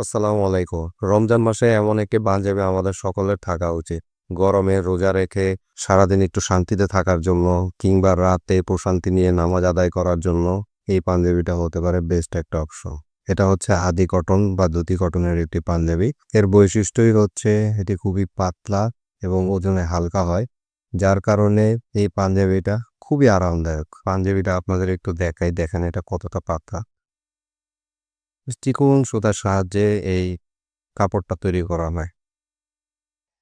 আসসালামু আলাইকুম। রমজান মাসে এমন একটি পাঞ্জাবি আমাদের সকলের থাকা উচিত। গরমে রোজা রেখে সারাদিন একটু শান্তিতে থাকার জন্য কিংবা রাতে প্রশান্তি নিয়ে নামাজ আদায় করার জন্য এই পাঞ্জাবিটা হতে পারে বেস্ট একটা অপশন এটা হচ্ছে আদি কটন বা দুতি কটনের একটি পাঞ্জাবি। এর বৈশিষ্ট্যই হচ্ছে এটি খুবই পাতলা এবং ওজনে হালকা হয়, যার কারণে এই পাঞ্জাবিটা খুবই আরামদায়ক। পাঞ্জাবিটা আপনাদের একটু দেখাই, দেখেন এটা কতটা পাতলা। চিকন সুতার সাহায্যে এই কাপড়টা তৈরি করা হয়।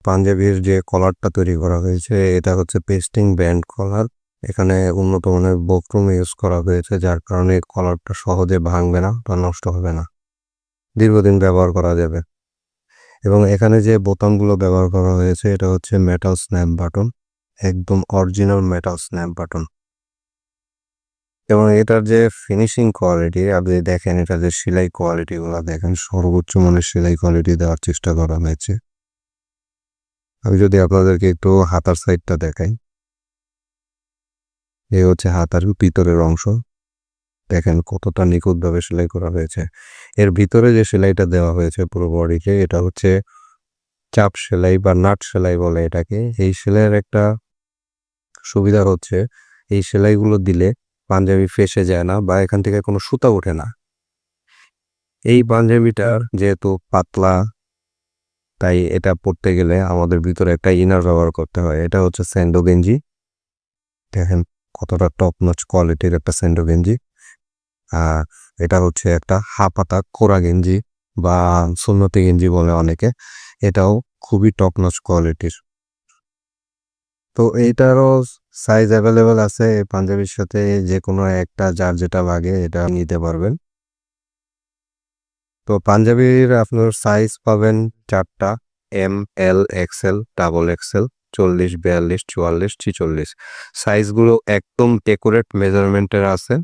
পাঞ্জাবির যে কলারটা তৈরি করা হয়েছে, এটা হচ্ছে পেস্টিং ব্যান্ড কলার। এখানে উন্নত মানের বক্রম ইউজ করা হয়েছে, যার কারণে কলারটা সহজে ভাঙবে না বা নষ্ট হবে না। দীর্ঘদিন ব্যবহার করা যাবে। এবং এখানে যে বোতামগুলো ব্যবহার করা হয়েছে, এটা হচ্ছে মেটাল স্ন্যাপ বাটন একদম অরিজিনাল মেটাল স্ন্যাপ বাটন এবং এটার যে ফিনিশিং কোয়ালিটি আপনি দেখেন এটা যে সেলাই কোয়ালিটি গুলো, দেখেন সর্বোচ্চ মানের সেলাই কোয়ালিটি দেওয়ার চেষ্টা করা হয়েছে। আমি যদি আপনাদেরকে একটু হাতার সাইডটা দেখাই। এ হচ্ছে হাতার ভিতরের অংশ। দেখেন কতটা নিখুঁতভাবে সেলাই করা হয়েছে। এর ভিতরে যে সেলাইটা দেওয়া হয়েছে পুরো বডিতে এটা হচ্ছে চাপ সেলাই বা নাট সেলাই বলে এটাকে। এই সেলাইয়ের একটা সুবিধা হচ্ছে, এই সেলাইগুলো দিলে পাঞ্জাবি ফেসে যায় না বা এখান থেকে কোনো সুতা ওঠে না। এই পাঞ্জাবিটার যেহেতু পাতলা, তাই এটা পড়তে গেলে আমাদের ভিতরে একটা ইনার ব্যবহার করতে হয়। এটা হচ্ছে স্যান্ডো গেঞ্জি। দেখেন কতটা টপ নচ কোয়ালিটির একটা স্যান্ডো গেঞ্জি। আর এটা হচ্ছে একটা হাফাতা কোরা গেঞ্জি বা সুন্নতি গেঞ্জি বলে অনেকে। এটাও খুবই টপ নচ কোয়ালিটির তো এইটারও সাইজ অ্যাভেলেবেল আছে পাঞ্জাবির সাথে যে কোনো একটা যার যেটা লাগে এটা নিতে পারবেন। তো পাঞ্জাবির আপনার সাইজ পাবেন চারটা M L XL double XL চল্লিশ, বিয়াল্লিশ, চুয়াল্লিশ, ছিচল্লিশ। সাইজগুলো একদম ডেকোরেট মেজারমেন্টের আছে।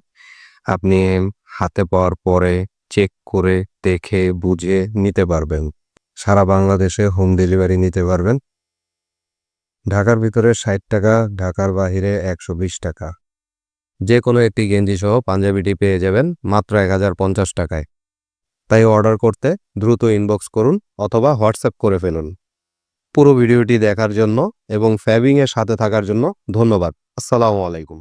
আপনি হাতে পাওয়ার পরে চেক করে দেখে, বুঝে নিতে পারবেন। সারা বাংলাদেশে হোম ডেলিভারি নিতে পারবেন। ঢাকার ভিতরে ষাট টাকা, ঢাকার বাহিরে একশো বিশ টাকা। যে কোনো একটি গেঞ্জি সহ পাঞ্জাবিটি পেয়ে যাবেন মাত্র এক হাজার পঞ্চাশ টাকায়। তাই অর্ডার করতে দ্রুত ইনবক্স করুন অথবা হোয়াটসঅ্যাপ করে ফেলুন। পুরো ভিডিওটি দেখার জন্য এবং ফ্যাবিংয়ের সাথে থাকার জন্য ধন্যবাদ। আসসালামু আলাইকুম।